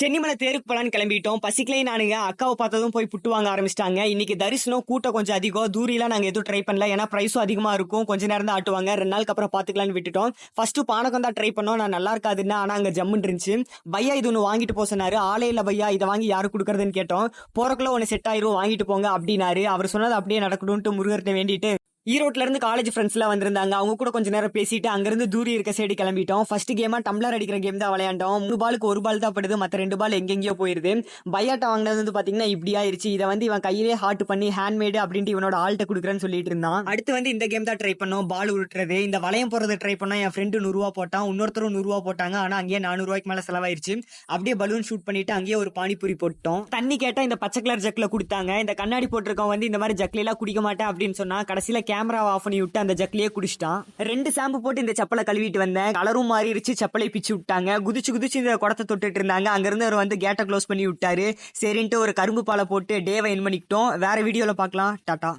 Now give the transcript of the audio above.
சென்னிமலை தேருக்கு போலான்னு கிளம்பிட்டோம். பசிக்கலே நானுங்க. அக்காவை பார்த்ததும் போய் புட்டு வாங்க ஆரம்பிச்சிட்டாங்க. இன்னைக்கு தரிசனம் கூட்டம் கொஞ்சம் அதிகம். தூரிலாம் நாங்கள் எதுவும் ட்ரை பண்ணல. ஏன்னா ப்ரைஸும் அதிகமாக இருக்கும். கொஞ்ச நேரம் தான் ஆட்டுவாங்க. ரெண்டு நாளுக்கு அப்புறம் பார்த்துக்கலான்னு விட்டுட்டோம். ஃபர்ஸ்ட் பானகம் தான் ட்ரை பண்ணோம். நான் நல்லா இருக்காதுன்னு ஆனால் அங்கே ஜம்முன்னு இருந்துச்சு. பையா இது ஒன்று வாங்கிட்டு போக சொன்னாரு. ஆளே பையா. இதை வாங்கி யாரு கொடுக்குறதுன்னு கேட்டோம். போறக்குள்ள ஒன்று செட் ஆயிரும். வாங்கிட்டு போங்க அப்படின்னாரு. அவர் சொன்னது அப்படியே நடக்கணும்ட்டு முருகர்கிட்ட வேண்டிட்டு ஈரோட்ல இருந்து காலேஜ் ஃப்ரெண்ட்ஸ்லாம் வந்திருந்தாங்க. அவங்க கூட கொஞ்ச நேரம் பேசிட்டு அங்கிருந்து தூரி இருக்க சைடு கிளம்பிட்டோம். ஃபர்ஸ்ட் கேமா டம்ளர் அடிக்கிற கேம் தான் விளையாண்டோம். மூணு பாலுக்கு ஒரு பால் தான் படுது. மற்ற ரெண்டு பால் எங்கெங்கயோ போயிருது. பையாட்ட வாங்கினது வந்து பாத்தீங்கன்னா இப்படி ஆயிருச்சு. இதை வந்து இவன் கையிலே ஹார்ட் பண்ணி ஹேண்ட்மேடு அப்படின்ட்டு இவனோட ஆள்கிட்ட கொடுக்குறேன்னு சொல்லிட்டு இருந்தான். அடுத்து வந்து இந்த கேம் தான் ட்ரை பண்ணோம். பால் உருட்டுறது. இந்த வளையம் போறது ட்ரை பண்ணா என் ஃப்ரெண்டு நூறுரூவா போட்டான். இன்னொருத்தரும் நூறுரூவா போட்டாங்க. ஆனா அங்கேயே நானூறு ரூபாய்க்கு மேல செலவாயிருச்சு. அப்படியே பலூன் ஷூட் பண்ணிட்டு அங்கேயே ஒரு பானிபூரி போட்டோம். தண்ணி கேட்டா இந்த பச்சை கலர் ஜக்ல கொடுத்தாங்க. இந்த கண்ணாடி போட்டிருக்கோம் வந்து இந்த மாதிரி ஜக்லாம் குடிக்க மாட்டேன் அப்படின்னு சொன்னா கடைசியில கேமராவை ஆஃப் பண்ணி விட்டு அந்த ஜக்லயே குடிச்சிட்டான். ரெண்டு ஷாம்பு போட்டு இந்த செப்பலை கழுவிட்டு வந்தேன். கலரும் மாறிடுச்சு செப்பலை பிச்சு விட்டாங்க. குதிச்சு குதிச்சு இந்த குடத்தை தொட்டுட்டு இருந்தாங்க. அங்கிருந்து அவர் வந்து கேட்டை க்ளோஸ் பண்ணி விட்டாரு. சரின்ட்டு ஒரு கரும்பு பாலை போட்டு டேவை என் பண்ணிக்கிட்டோம். வேற வீடியோல பார்க்கலாம். டாட்டா